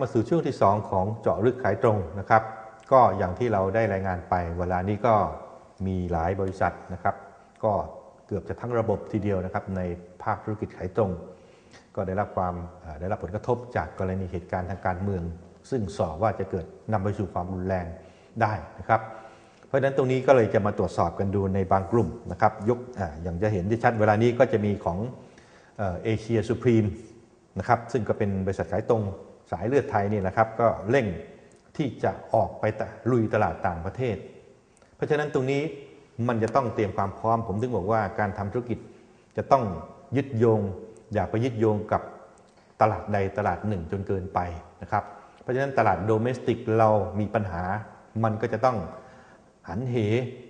มาสู่ช่วงที่ 2 ของเจาะลึกขายตรงนะครับ ก็อย่างที่เราได้รายงานไปเวลานี้ก็มีหลายบริษัทนะครับ ก็เกือบจะทั้งระบบทีเดียวนะครับ ในภาคธุรกิจขายตรง ก็ได้รับความได้รับผลกระทบจากกรณีเหตุการณ์ทางการเมือง ซึ่งสอว่าจะเกิดนำไปสู่ความรุนแรงได้นะครับ เพราะฉะนั้นตรงนี้ก็เลยจะมาตรวจสอบกันดูในบางกลุ่มนะครับยกออย่างจะเห็นที่ชัดเวลานี้ก็จะมีของเอเชียสุพรีมนะครับซึ่งก็เป็นบริษัทขายตรง สายเลือดไทยนี่นะครับก็เร่งที่จะออกไปลุยตลาดต่างประเทศ เพราะฉะนั้นตรงนี้มันจะต้องเตรียมความพร้อม ผมถึงบอกว่าการทำธุรกิจจะต้องยึดโยง อย่าไปยึดโยงกับตลาดใดตลาดหนึ่งจนเกินไปนะครับ เพราะฉะนั้นตลาดโดเมสติกเรามีปัญหา มันก็จะต้องหันเห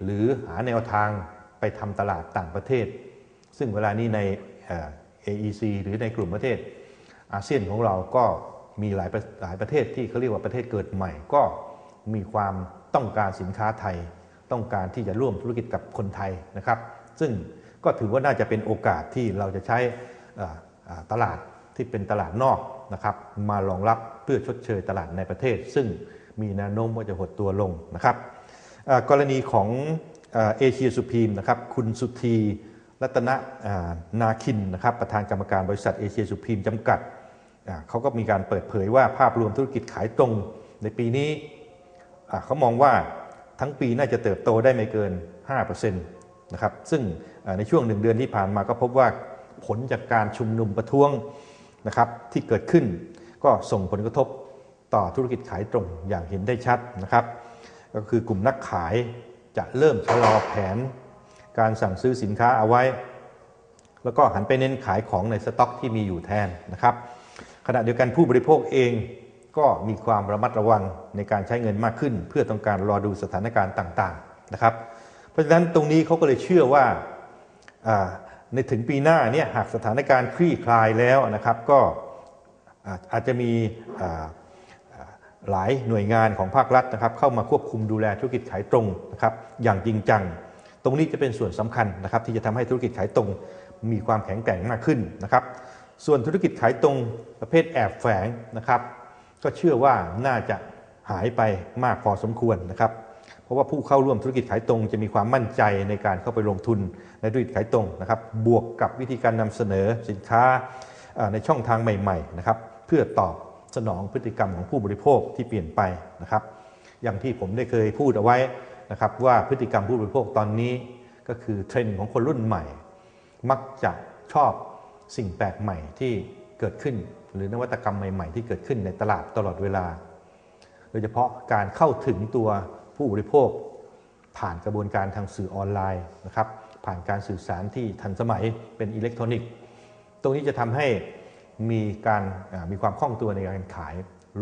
หรือหาแนวทางไปทำตลาดต่างประเทศ ซึ่งเวลานี้ใน AEC หรือในกลุ่มประเทศอาเซียนของเราก็ มีหลายหลายประเทศที่เขาเรียกว่าประเทศเกิดใหม่ ก็มีความต้องการสินค้าไทย ต้องการที่จะร่วมธุรกิจกับคนไทยนะครับ ซึ่งก็ถือว่าน่าจะเป็นโอกาสที่เราจะใช้ตลาดที่เป็นตลาดนอกนะครับมารองรับเพื่อชดเชยตลาดในประเทศ ซึ่งมีแนวโน้มว่าจะหดตัวลงนะครับกรณีของเอเชียสุพีมนะครับคุณสุธีรัตนนาคินนะครับประธานกรรมการบริษัทเอเชียสุพีมจำกัด เขาก็มีการเปิดเผยว่าภาพรวมธุรกิจขายตรงในปีนี้เขามองว่าทั้งปีน่าจะเติบโตได้ไม่เกิน 5%นะครับ ซึ่งในช่วงหนึ่งเดือนที่ผ่านมาก็พบว่าผลจากการชุมนุมประท้วงนะครับที่เกิดขึ้น ก็ส่งผลกระทบต่อธุรกิจขายตรงอย่างเห็นได้ชัดนะครับ ก็คือกลุ่มนักขายจะเริ่มชะลอแผน การสั่งซื้อสินค้าเอาไว้ แล้วก็หันไปเน้นขายของในสต็อกที่มีอยู่แทนนะครับ ขณะเดียวกันผู้บริโภคเองก็มีความระมัดระวังในการใช้เงินมากขึ้น เพื่อต้องการรอดูสถานการณ์ต่างๆนะครับ เพราะฉะนั้นตรงนี้เขาก็เลยเชื่อว่าในถึงปีหน้าเนี่ยหากสถานการณ์คลี่คลายแล้วนะครับก็อาจจะมีหลายหน่วยงานของภาครัฐนะครับ เข้ามาควบคุมดูแลธุรกิจขายตรงนะครับ อย่างจริงจัง ตรงนี้จะเป็นส่วนสำคัญนะครับ ที่จะทำให้ธุรกิจขายตรง มีความแข็งแกร่งมากขึ้นนะครับ ส่วนธุรกิจขายตรงประเภทแอบแฝงนะครับ ก็เชื่อว่าน่าจะหายไปมากพอสมควรนะครับ เพราะว่าผู้เข้าร่วมธุรกิจขายตรง จะมีความมั่นใจในการเข้าไปลงทุนในธุรกิจขายตรงนะครับ บวกกับวิธีการนำเสนอสินค้าในช่องทางใหม่ๆนะครับ เพื่อตอบสนองพฤติกรรมของผู้บริโภคที่เปลี่ยนไปนะครับ อย่างที่ผมได้เคยพูดเอาไว้นะครับว่าพฤติกรรมผู้บริโภคตอนนี้ก็คือเทรนด์ของคนรุ่นใหม่ มักจะชอบ สิ่งแปลกใหม่ที่เกิดขึ้น หรือนวัตกรรมใหม่ๆ ที่เกิดขึ้นในตลาดตลอดเวลา โดยเฉพาะการเข้าถึงตัวผู้บริโภค ผ่านกระบวนการทางสื่อออนไลน์นะครับผ่านการสื่อสารที่ทันสมัยเป็นอิเล็กทรอนิกส์ ตรงนี้จะทำให้มีการมีความคล่องตัวในการขาย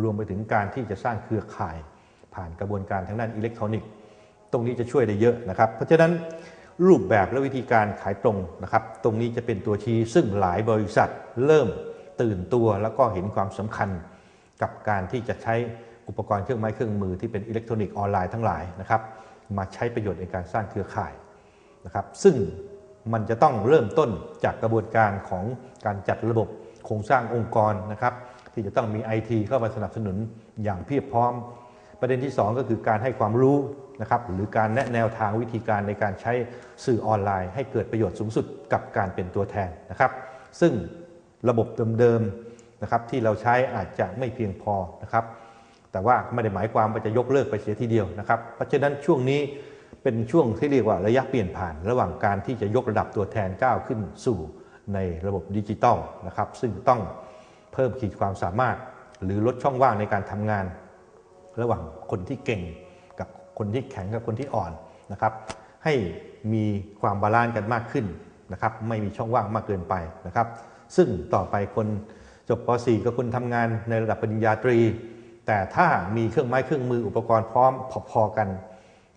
รวมไปถึงการที่จะสร้างเครือข่าย ผ่านกระบวนการทางด้านอิเล็กทรอนิกส์ ตรงนี้จะช่วยได้เยอะนะครับ เพราะฉะนั้น รูปแบบและวิธีการขายตรงนะครับ ตรงนี้จะเป็นตัวชี้ซึ่งหลายบริษัทเริ่มตื่นตัวแล้วก็เห็นความสำคัญ กับการที่จะใช้อุปกรณ์เครื่องไม้เครื่องมือที่เป็นอิเล็กทรอนิกส์ออนไลน์ทั้งหลายนะครับมาใช้ประโยชน์ในการสร้างเครือข่ายนะครับ ซึ่งมันจะต้องเริ่มต้นจากกระบวนการของการจัดระบบโครงสร้างองค์กรนะครับที่จะต้องมี IT เข้ามาสนับสนุนอย่างเพียบพร้อม ประเด็นที่ 2 ก็คือการให้ความรู้ นะครับหรือการแนะแนวทางวิธีการในการใช้สื่อออนไลน์ ให้เกิดประโยชน์สูงสุดกับการเป็นตัวแทนนะครับ ซึ่งระบบเดิมๆนะครับที่เราใช้อาจจะไม่เพียงพอนะครับแต่ว่าไม่ได้หมายความว่าจะยกเลิกไปเสียทีเดียวนะครับ เพราะฉะนั้นช่วงนี้เป็นช่วงที่เรียกว่าระยะเปลี่ยนผ่าน ระหว่างการที่จะยกระดับตัวแทนก้าวขึ้นสู่ในระบบดิจิตอลนะครับ ซึ่งต้องเพิ่มขีดความสามารถ หรือลดช่องว่างในการทำงาน ระหว่างคนที่เก่ง คนที่แข็งกับคนที่อ่อนนะครับให้มีความบาลานซ์กันมากขึ้นนะครับไม่มีช่องว่างมากเกินไปนะครับ ซึ่งต่อไปคนจบป .4 กับคนทำงานในระดับปริญญาตรี แต่ถ้ามีเครื่องไม้เครื่องมืออุปกรณ์พร้อมพอๆกัน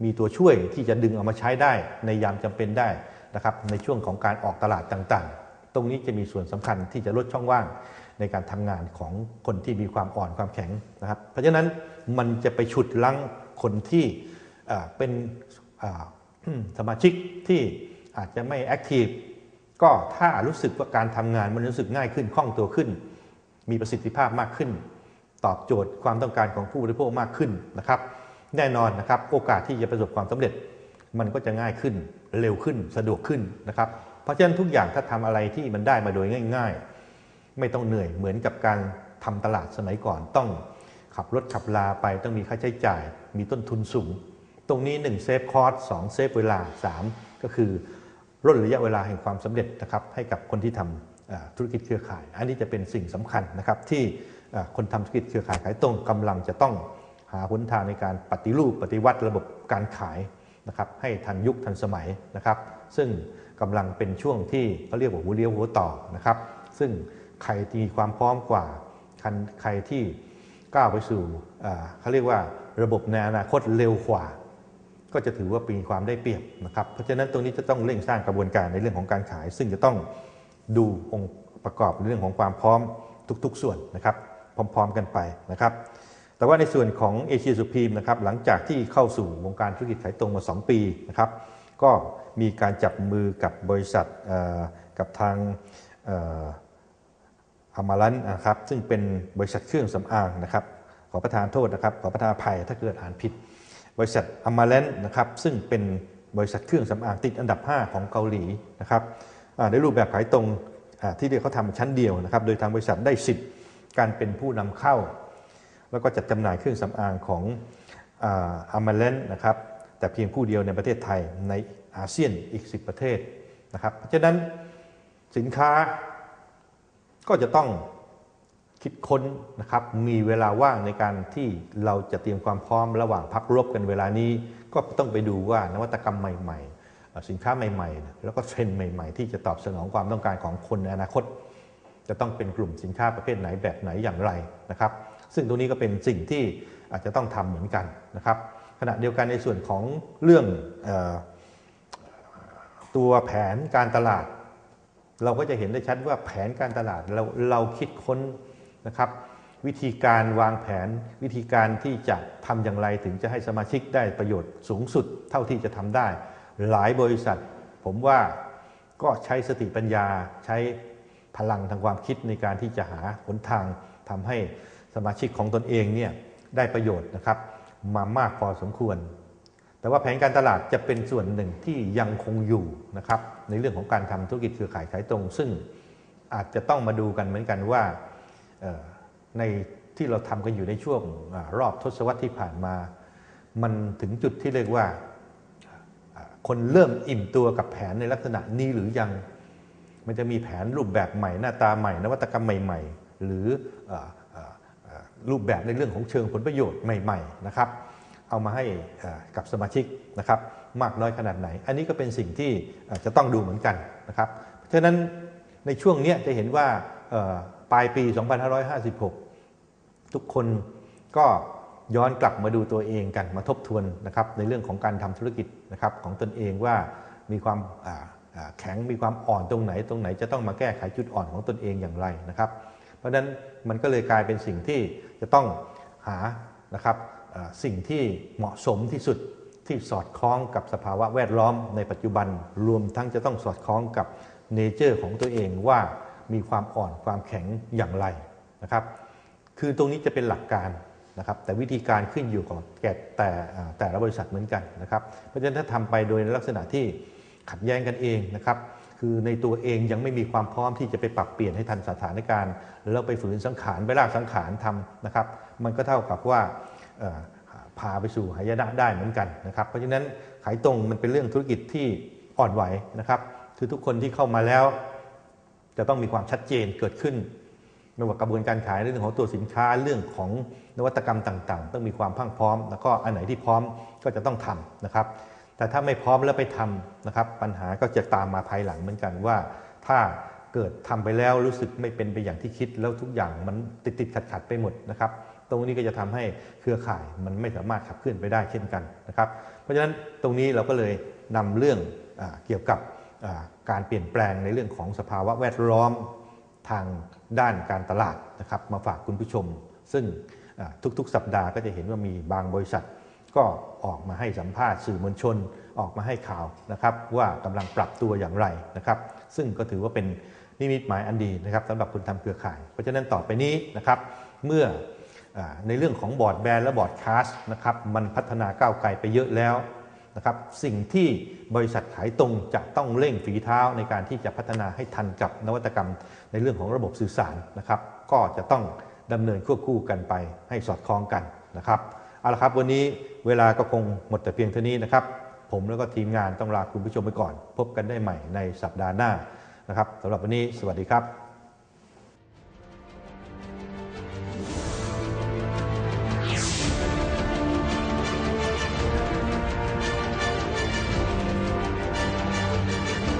มีตัวช่วยที่จะดึงเอามาใช้ได้ในยามจำเป็นได้นะครับในช่วงของการออกตลาดต่างๆ ตรงนี้จะมีส่วนสำคัญที่จะลดช่องว่างในการทำงานของคนที่มีความอ่อนความแข็งนะครับ เพราะฉะนั้นมันจะไปฉุดลังคนที่ เป็นสมาชิกที่อาจจะไม่แอคทีฟก็ถ้ารู้สึกว่าการทำงานมันรู้สึกง่ายขึ้นคล่องตัวขึ้น มีประสิทธิภาพมากขึ้น ตอบโจทย์ความต้องการของผู้บริโภคมากขึ้นนะครับ แน่นอนนะครับโอกาสที่จะประสบความสำเร็จมันก็จะง่ายขึ้นเร็วขึ้นสะดวกขึ้นนะครับ เพราะฉะนั้นทุกอย่างถ้าทำอะไรที่มันได้มาโดยง่าย ๆ ไม่ต้องเหนื่อยเหมือนกับการทำตลาดสมัยก่อนต้องขับรถขับลาไปต้องมีค่าใช้จ่าย มีต้นทุนสูง ตรงนี้1เซฟคอร์ส2เซฟเวลา 3 ก็คือร่นระยะเวลาแห่งความสำเร็จนะครับให้กับคนที่ทำธุรกิจเครือข่าย อันนี้จะเป็นสิ่งสำคัญนะครับที่คนทำธุรกิจเครือข่ายขายตรงกำลังจะต้องหาหนทางในการปฏิรูปปฏิวัติระบบการขายนะครับให้ทันยุคทันสมัยนะครับ ซึ่งกำลังเป็นช่วงที่เขาเรียกว่าหัวเลี้ยวหัวต่อนะครับซึ่งใครที่มีความพร้อมกว่าใครที่ก้าวไปสู่เขาเรียกว่าระบบในอนาคตเร็วกว่า ก็จะถือว่ามีความได้เปรียบนะครับเพราะฉะนั้นตรงนี้จะต้องเร่งสร้างกระบวนการในเรื่องของการขาย ซึ่งจะต้องดูองค์ประกอบในเรื่องของความพร้อมทุกๆ ส่วนนะครับพร้อม ๆ กันไปนะครับ แต่ว่าในส่วนของเอเชียสุพีมนะครับหลังจากที่เข้าสู่วงการธุรกิจขายตรงมา 2 ปีนะครับก็มีการจับมือกับบริษัทกับทางอามาลันนะครับซึ่งเป็นบริษัทเครื่องสำอางนะครับขอประทานโทษนะครับขอประทานอภัยถ้าเกิดอ่านผิด บริษัทอามาเลนนะครับซึ่งเป็นบริษัทเครื่องสำอางติดอันดับ 5 ของเกาหลีนะครับในรูปแบบขายตรงที่เรียกเขาทำชั้นเดียวนะครับ โดยทางบริษัทได้สิทธิ์การเป็นผู้นำเข้า แล้วก็จัดจำหน่ายเครื่องสำอางของอามาเลนนะครับแต่เพียงผู้เดียวในประเทศไทยในอาเซียนอีก 10 ประเทศนะครับเพราะฉะนั้นสินค้าก็จะต้อง คิดค้นนะครับมีเวลาว่างในการที่เราจะเตรียมความพร้อมระหว่างพักรบกันเวลานี้ ก็ต้องไปดูว่านวัตกรรมใหม่ๆ สินค้าใหม่ๆ แล้วก็เทรนด์ใหม่ๆ ที่จะตอบสนองความต้องการของคนในอนาคต จะต้องเป็นกลุ่มสินค้าประเภทไหนแบบไหนอย่างไรนะครับ ซึ่งตรงนี้ก็เป็นสิ่งที่อาจจะต้องทำเหมือนกันนะครับขณะเดียวกันในส่วนของเรื่องอตัวแผนการตลาด เราก็จะเห็นได้ชัดว่าแผนการตลาดเราเราคิดค้น นะครับ วิธีการวางแผนวิธีการที่จะทำอย่างไรถึงจะให้สมาชิกได้ประโยชน์สูงสุดเท่าที่จะทำได้ หลายบริษัท ผมว่าก็ใช้สติปัญญาใช้พลังทางความคิดในการที่จะหาหนทางทำให้สมาชิกของตนเองเนี่ยได้ประโยชน์นะครับ มามากพอสมควร แต่ว่าแผนการตลาดจะเป็นส่วนหนึ่งที่ยังคงอยู่นะครับในเรื่องของการทำธุรกิจเครือข่ายขายตรง ซึ่งอาจจะต้องมาดูกันเหมือนกันว่า ในที่เราทำกันอยู่ในช่วงรอบทศวรรษที่ผ่านมา มันถึงจุดที่เรียกว่าคนเริ่มอิ่มตัวกับแผนในลักษณะนี้หรือยัง มันจะมีแผนรูปแบบใหม่หน้าตาใหม่ นวัตกรรมใหม่ ๆ หรือรูปแบบในเรื่องของเชิงผลประโยชน์ใหม่ ๆ นะครับ เอามาให้กับสมาชิกนะครับ มากน้อยขนาดไหน อันนี้ก็เป็นสิ่งที่จะต้องดูเหมือนกันนะครับ เพราะฉะนั้นในช่วงนี้จะเห็นว่า ปลายปี 2556 ทุกคนก็ย้อนกลับมาดูตัวเองกันมาทบทวนนะครับในเรื่องของการทำธุรกิจนะครับของตนเองว่ามีความแข็งมีความอ่อนตรงไหนตรงไหนจะต้องมาแก้ไขจุดอ่อนของตนเองอย่างไรนะครับ เพราะฉะนั้นมันก็เลยกลายเป็นสิ่งที่จะต้องหานะครับสิ่งที่เหมาะสมที่สุดที่สอดคล้องกับสภาวะแวดล้อมในปัจจุบัน รวมทั้งจะต้องสอดคล้องกับเนเจอร์ของตัวเองว่า มีความอ่อนความแข็งอย่างไรนะครับ คือตรงนี้จะเป็นหลักการนะครับ แต่วิธีการขึ้นอยู่กับแก่แต่แต่ละบริษัทเหมือนกันนะครับ เพราะฉะนั้นถ้าทำไปโดยลักษณะที่ขัดแย้งกันเองนะครับคือในตัวเองยังไม่มีความพร้อมที่จะไปปรับเปลี่ยนให้ทันสถานการณ์ แล้วไปฝืนสังขารไปลากสังขารทำนะครับ มันก็เท่ากับว่าพาไปสู่หายนะได้เหมือนกันนะครับ เพราะฉะนั้นขายตรงมันเป็นเรื่องธุรกิจที่อ่อนไหวนะครับ คือทุกคนที่เข้ามาแล้ว จะต้องมีความชัดเจนเกิดขึ้นไม่ว่ากระบวนการขายเรื่องของตัวสินค้าเรื่องของนวัตกรรมต่างๆ ต้องมีความพังพร้อม แล้วก็อันไหนที่พร้อมก็จะต้องทำนะครับ แต่ถ้าไม่พร้อมแล้วไปทำนะครับ ปัญหาก็จะตามมาภายหลังเหมือนกันว่า ถ้าเกิดทำไปแล้วรู้สึกไม่เป็นไปอย่างที่คิด แล้วทุกอย่างมันติดติดขัดขัดไปหมดนะครับ ตรงนี้ก็จะทำให้เครือข่ายมันไม่สามารถขับเคลื่อนไปได้เช่นกันนะครับ เพราะฉะนั้นตรงนี้เราก็เลยนำเรื่องอเกี่ยวกับ การเปลี่ยนแปลงในเรื่องของสภาวะแวดล้อมทางด้านการตลาดนะครับมาฝากคุณผู้ชม ซึ่งทุกๆ สัปดาห์ก็จะเห็นว่ามีบางบริษัท ก็ออกมาให้สัมภาษณ์สื่อมวลชนออกมาให้ข่าวนะครับว่ากำลังปรับตัวอย่างไรนะครับ ซึ่งก็ถือว่าเป็นนิมิตหมายอันดีนะครับสำหรับคนทำเครือข่าย เพราะฉะนั้นต่อไปนี้นะครับเมื่ออในเรื่องของบอร์ดแบนและบอร์ดคาสต์นะครับมันพัฒนาก้าวไกลไปเยอะแล้ว นะครับสิ่งที่บริษัทขายตรงจะต้องเร่งฝีเท้าในการที่จะพัฒนาให้ทันกับนวัตกรรม ในเรื่องของระบบสื่อสารนะครับ ก็จะต้องดำเนินควบคู่กันไปให้สอดคล้องกันนะครับเอาละครับวันนี้เวลาก็คงหมดแต่เพียงเท่านี้นะครับ ผมแล้วก็ทีมงานต้องลาคุณผู้ชมไปก่อน พบกันได้ใหม่ในสัปดาห์หน้านะครับสำหรับวันนี้สวัสดีครับ